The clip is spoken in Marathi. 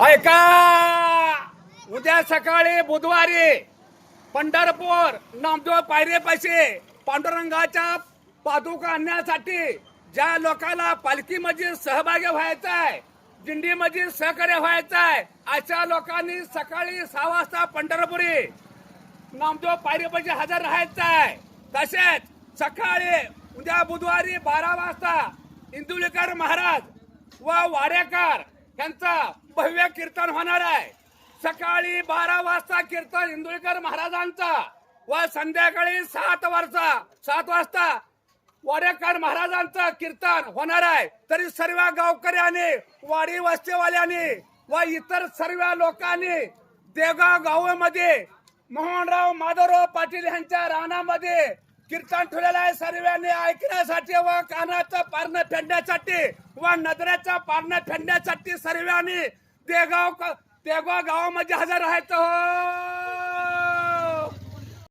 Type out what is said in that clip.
ऐका! उद्या सकाळी बुधवारी पंढरपूर नामदेव पायरेपाशी पांडुरंगाच्या पादुका आणण्यासाठी ज्या लोकांना पालखीमध्ये सहभागी व्हायचं आहे दिंडीमध्ये सहकार्य व्हायचं आहे अशा लोकांनी सकाळी सहा वाजता पंढरपुरी नामदेव पायरेपाशी हजर राहायचं आहे. तसेच सकाळी उद्या बुधवारी बारा वाजता इंदुलीकर महाराज व वाडेकर यांचा भव्य कीर्तन होणार आहे. सकाळी बारा वाजता कीर्तन इंदुळकर महाराजांचा व संध्याकाळी सात वाजता सात वाजता वाडेकर महाराजांचं कीर्तन होणार आहे. तरी सर्व गावकऱ्यांनी वाडी वस्तीवाल्यांनी व इतर सर्व लोकांनी देगाव गावामध्ये मोहनराव माधवराव पाटील यांच्या रानामध्ये कीर्तन ठेवलेलं आहे सर्वांनी ऐकण्यासाठी व कानाचं पारणं फेडण्यासाठी व नजरेचं पारणं फेडण्यासाठी सर्वांनी देगाव देगाव गावामध्ये हजर राहायचं. हो